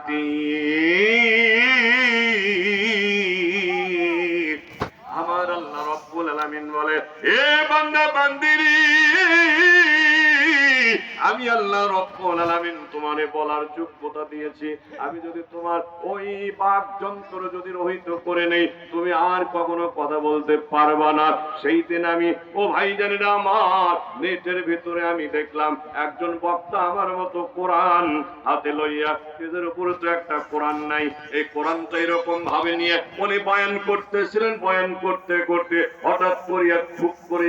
মাটি বলার যোগ্যতা দিয়েছি। আমি যদি তোমার ওই বাক যন্ত্র যদি রহিত করে নেই, তুমি আর কখনো কথা বলতে পারবা না। সেই দিন আমি, ও ভাই জানেন আমার, নেটের ভিতরে আমি দেখলাম একজন বক্তা আমার মতো কোরআন হাতে লইয়া এদের উপরে তো একটা কোরআন নাই। এই কোরআনটা এরকম ভাবে নিয়ে উনি বয়ান করতেছিলেন, বয়ান করতে করতে হঠাৎ করিয়া ঠুক করে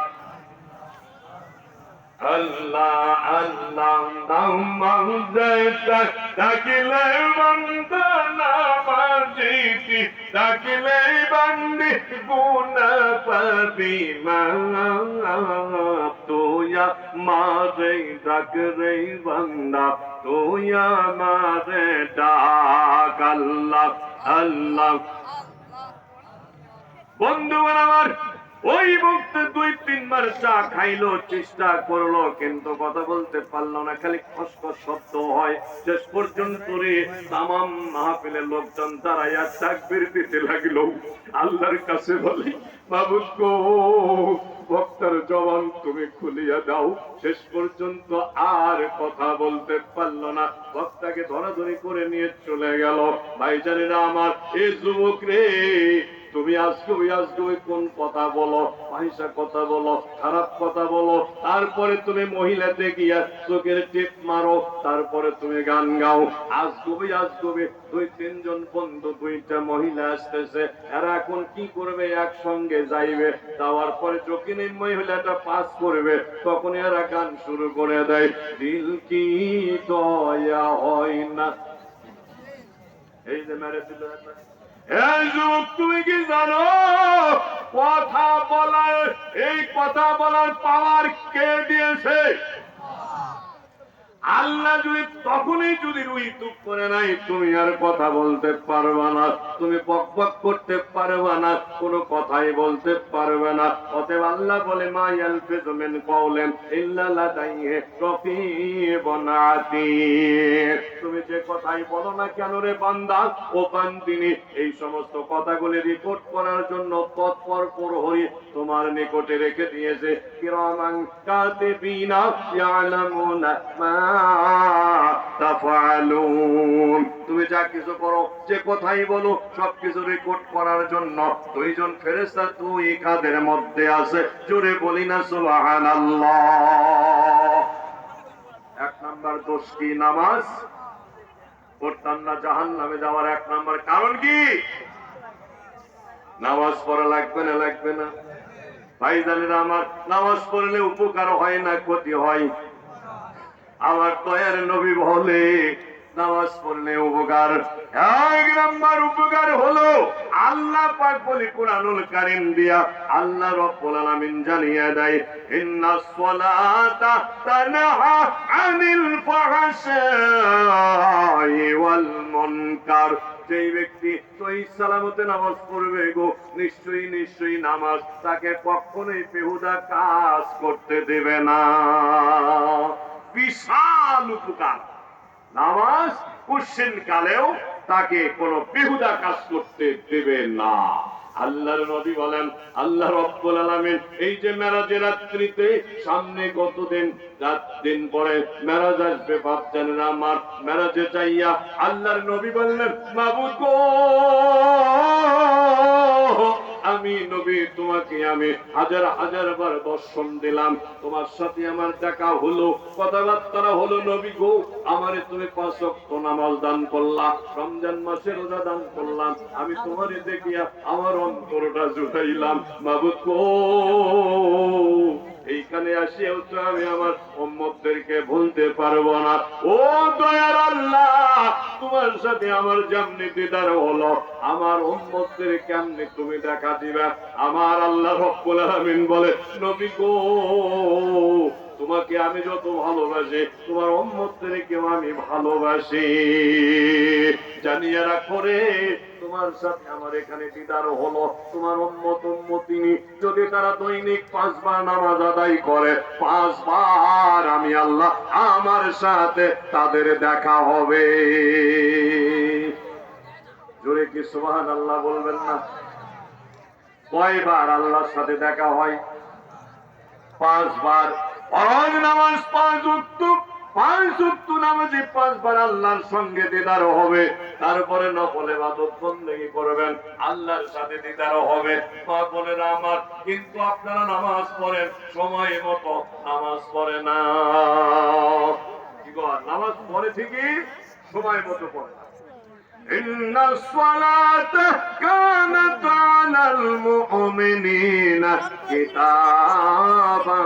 আল্লাহ আল্লাহ আল্লাহ নামাজে ডাকিলে বন্দনা মাজিতি ডাকিলে বান্দি গুণ পাবি মা, তোয়া মারে ডাক রে বন্দা, তোয়া মারে ডাক আল্লাহ আল্লাহ। বন্ধু আমার ওই মুক্ত দুই তিনবার চা খাইলো, চেষ্টা করল, কিন্তু কথা বলতে পারল না। খালি খসখস শব্দ হয়। শেষ পর্যন্ত রে তামাম মাহফিলের লোকজন দাঁড়াইয়া তাকবীর দিতে লাগল। আল্লাহর কাছে বলে বাবুদ গো জবান তুমি খুলিয়া দাও। শেষ পর্যন্ত আর কথা বলতে পারল না। বক্তাকে ধরাধরি করে নিয়ে চলে গেল। ভাইজানেরা আমার, এ যুবক রে তুমি আজকে, ওই আজকে ওই কোন কথা বলো? পয়সা কথা বলো, খারাপ কথা বলো। তারপরে তুমি মহিলাতে গিয়া চোখের টিপ মারো, তারপরে তুমি গান গাও। আজ গবে আজ গবে দুই, তিনজন বন্ধু, দুইটা মহিলা আসতেছে। এরা এখন কি করবে? একসঙ্গে যাইবে। যাওয়ার পরে যখন এই মহিলাটা পাস করবে তখন এরা গান শুরু করে দেয়। দিল কি দয়া হয় না? এই যে মেরে দিল তুমি কি জানো? কথা বলার, এই কথা বলার পাওয়ার কে দিয়েছে? আল্লাহ যদি তখনই যদি রুই করে নাই, তুমি আর কথা বলতে পারবে না। তুমি করতে পারবে না, কোনো কথাই বলতে পারবে না। অতএব আল্লাহ বলে, মা ইয়ালফিজু মিন কওলিন ইল্লা তুমি যে কথাই বলো না কেন রে বান্দা? ও বান্দিনী, এই সমস্ত কথাগুলি রিপোর্ট করার জন্য তৎপর প্রহরী তোমার নিকটে রেখে দিয়েছে। কিরামান কাতিবিনা তুমি যা কিছু করো, যে কথাই বলো, সবকিছু রেকর্ড করার জন্য। দুইজন ফেরেশতা তুই কাদের মধ্যে আছে? জোরে বলি না, সুবহানাল্লাহ। এক নাম্বার দোষ কি, নামাজ? পড়তাম না জাহান নামে যাওয়ার এক নাম্বার কারণ কি? নামাজ পড়া লাগবে না লাগবে না। ভাই জানেন আমার নামাজ পড়লে উপকার হয় না, ক্ষতি হয়? আমার দয়ার নবী বলে, নামাজ পড়লে উপকার, এক নাম্বার উপকার হলো আল্লাহ পাক বলি কোরআনুল কারীম দিয়া, আল্লাহ রব্বুল আলামিন জানিয়ে দেয় ইন্নাস সালাতা তানহা আনিল ফাহশাই। মুনকার যেই ব্যক্তি সই সালামতে নামাজ পড়বে গো, নিশ্চয়ই নিশ্চয়ই নামাজ তাকে কখনোই পেহুদা কাজ করতে দেবে না। বিশাল উপকার। নামাজ কুশ্চিন কালেও তাকে কোনো বেহুদা কাজ করতে দেবে না। আল্লাহর নবী বলেন, আল্লাহ রব্বুল আলামিন এই যে মেরাজের রাত্রিতে, সামনে কতদিন? রাত দিন পরে মেরাজ আসবে, বাপ না আমার। মেরাজে যাইয়া আল্লাহর নবী বললেন মাবুদ গো আমি নবী, তোমাকে আমি হাজার হাজার বার দর্শন দিলাম। তোমার সাথে আমার দেখা হলো, কথাবার্তা হলো, নবী গো, আমারে তুমি পাঁচ ওয়াক্ত নামাজ দান করলাম রমজান মাসে রোজা দান করলাম আমি তোমারে দেখিয়া আমার অন্তরটা জুটাইলাম বাবু এইখানে আসিয়াও তো আমি আমার উম্মতদেরকে ভুলতে পারব না। ও দয়ার আল্লাহ, তোমার সাথে আমার যেমনি দিদার হলো, আমার উম্মতদের কেমনি তুমি দেখা দিবে? আমার আল্লাহ রব্বুল আলামিন বলে, নবী গো, তোমাকে আমি যত ভালোবাসি, তোমার কেউ আমি ভালোবাসি। জানিয়ে রাখো রে, তোমার সাথে আমার এখানে দিদার হলো, তোমার উম্মত উম্মতিনি যদি তারা দৈনিক পাঁচবার নামাজ আদায় করে, পাঁচবার আমি আল্লাহ আমার সাথে তাদের দেখা হবে। জোরে কি সুবহান আল্লাহ বলবেন না? কয়বার আল্লাহর সাথে দেখা হয়? পাঁচবার। নামাজ পাঁচ পাঁচ নামাজে পাঁচবার আল্লাহর সঙ্গে দিদার হবে তারপরে নকল এবাদত বন্দেগী করবেন আল্লাহর সাথে দিদার হবে মা বোনেরা আমার কিন্তু আপনারা নামাজ পড়েন সময় মতো নামাজ পড়ে না কি গো, নামাজ পড়ে ঠিকই সময় মতো পড়ে না। إن الصلاة كانت على المؤمنين كتابا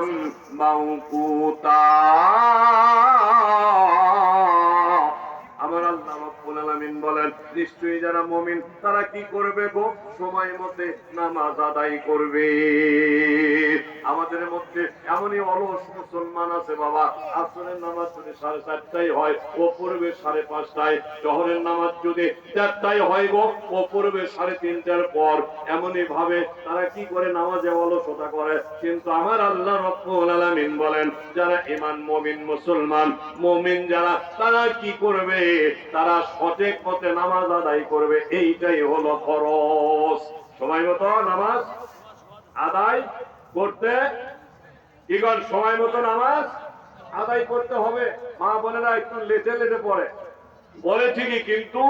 আমার বলেন নিশ্চয়ই যারা মুমিন তারা কি করবে সময় মতে নামাজ আদায় করবে। আমাদের মধ্যে এমনই অলস মুসলমান আছে বাবা। আসরের নামাজ যদি সাড়ে চারটায় হয় ও পড়বে সাড়ে পাঁচটায়। শহরের নামাজ যদি চারটায় হয় গো ও পড়বে সাড়ে তিনটার পর এমনই ভাবে তারা কি করে নামাজে অলসতা করে। কিন্তু আমার আল্লাহ রব্বুল আলামিন বলেন, যারা ইমান মুমিন মুসলমান, মুমিন যারা, তারা কি করবে? তারা সঠিক পথে নামাজ আদায় করবে। এইটাই হলো খরচ সময় মতো নামাজ আদায় করতে কি সময় মতো নামাজ আদায় করতে হবে। মা বোনেরা একটু লেটে লেটে পড়ে। বলে ঠিকই, কিন্তু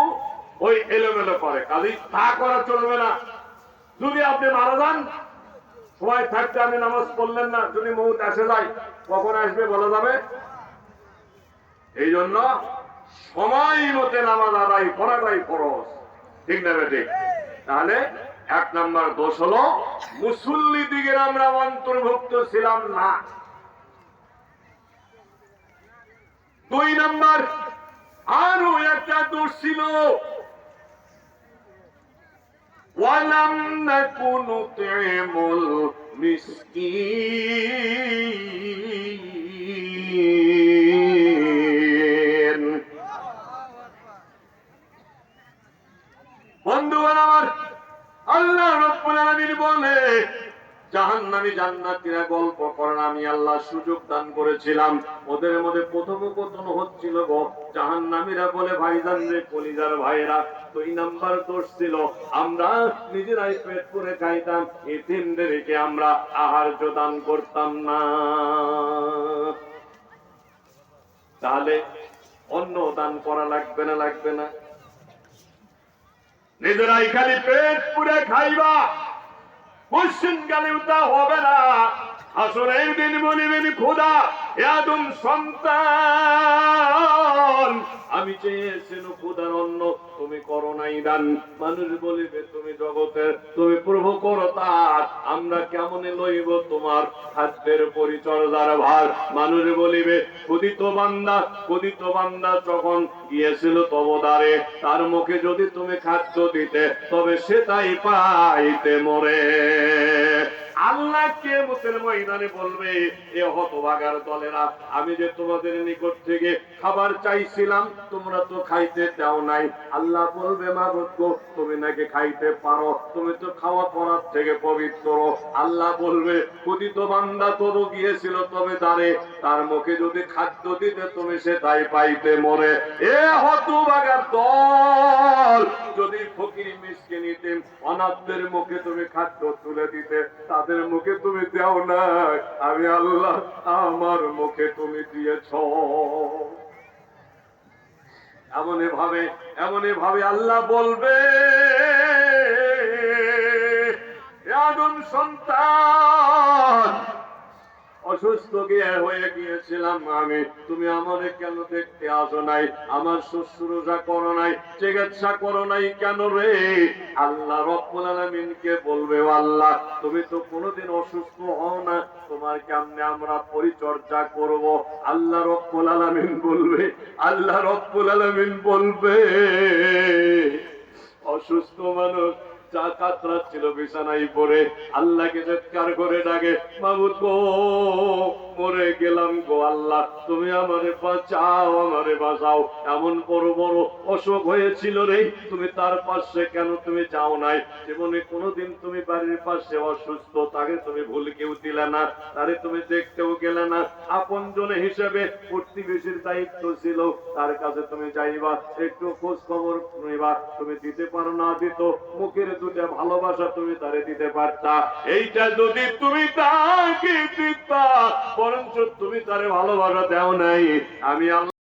ওই এলোমেলো করে কাজেই তা করা চলবে না। যদি আপনি মারা যান, সময় থাকতে আপনি নামাজ পড়লেন না। যদি মৌত আসে যায়, কখন আসবে বলা যাবে? এই জন্য সময় মতে নামাজ আদায় করাটাই ফরজ। ঠিক না ঠিক? তাহলে এক নাম্বার দোষ হলো, মুসল্লি দিকের আমরা অন্তর্ভুক্ত ছিলাম না। দুই নাম্বার, আরও একটা দোষ ছিল। মিসকিন বন্ধুগণ আমার আল্লাহ রব্বুল আলামিন বলে জাহান্নামী জান্নাতীরা গল্প করেন, আমি আল্লাহ সুযোগ দান করেছিলাম। ওদের মধ্যে প্রথম কথন হচ্ছিল গো, জাহান্নামীরা বলে, ভাইজান রে, কলিজার ভাইরা দুই নাম্বার দোষ ছিল। আমরা নিজেরাই পেট করে খাইতাম এতিমদেরকে আমরা আহার্য দান করতাম না। তাহলে অন্য দান করা লাগবে না লাগবে না? নিজেরাই খালি পেট পুরে খাইবা। পশ্চিম কালেও তা হবে না। এই দিন বলিবেন খোদা এদম সন্তান। আমি চেয়েছিল খোদার অন্য তুমি করো নাই দান। মানুষ বলিবে, তুমি জগতের তুমি প্রভু করো তার আমরা কেমনে লইব তোমার খাদ্যের পরিচর্যার ভার? মানুষ বলিবে ক্ষুদিত বান্দা ক্ষুদিত বান্দা যখন গিয়েছিল তবদারে, তার মুখে যদি তুমি খাদ্য দিতে, তবে সেটাই পাইতে মরে। আল্লাহ মুসের ময়দানে বলবে, এ হতভাগার দলেরা, আমি যে তোমাদের নিকট থেকে খাবার চাইছিলাম, তোমরা তো খাইতে দাও নাই। আল্লাহ বলবে মা গো, তুমি নাকি খাইতে পারো, তুমি তো খাওয়া পড়ার থেকে পবিত্র। আল্লাহ বলবে ক্ষুদিত বান্দা তবু গিয়েছিল তবে তারে তার মুখে যদি খাদ্য দিতে তুমি সে তাই পাইতে মরে। এ হতভাগার দল, যদি ফকির মিসকে নিতে অনাথদের মুখে তুমি খাদ্য তুলে দিতে তাদের মুখে তুমি দেও না। আমি আল্লাহ, আমার মুখে তুমি দিয়েছ। এমন ভাবে এমন ভাবে আল্লাহ বলবে আদম সন্তান অসুস্থ গিয়ে হয়ে গিয়েছিলাম আমি। তুমি আমারে কেন দেখতে আসো নাই? আমার শুশ্রূষা করো নাই, চিকিৎসা করো নাই কেন রে? আল্লাহ রব্বুল আলামিনকে বলবে, আল্লাহ, তুমি তো কোনোদিন অসুস্থ হও না। তোমার কেমনে আমরা পরিচর্যা করব? আল্লাহ রব্বুল আলামিন বলবে, আল্লাহ রব্বুল আলামিন বলবে, অসুস্থ মানুষ কাতরাচ্ছিল বিছানায় পড়ে আল্লাহকে চিৎকার করে ডাকে মাবুদ গো। মরে গেলাম গো আল্লাহ। তুমি আমারে বাঁচাও আমারে বাঁচাও। এমন বড় বড় অসুখ হয়েছিল রে, তুমি তার পাশে কেন তুমি যাও নাই? জীবনে কোনোদিন তুমি বাড়ির পাশে অসুস্থ, তাকে তুমি ভুল কেউ দিলে না, তারে তুমি দেখতেও গেলে না। আপন জনে হিসেবে প্রতিবেশীর দায়িত্ব ছিল, তার কাছে তুমি যাইবা, একটু খোঁজ খবর নিবা। তুমি দিতে পারো না দিত, মুখের দুটা ভালোবাসা তুমি তারে দিতে পারতা। এইটা যদি তুমি তাকে দিতা বরঞ্চ তুমি তারে ভালোবাসা দেও নাই। আমি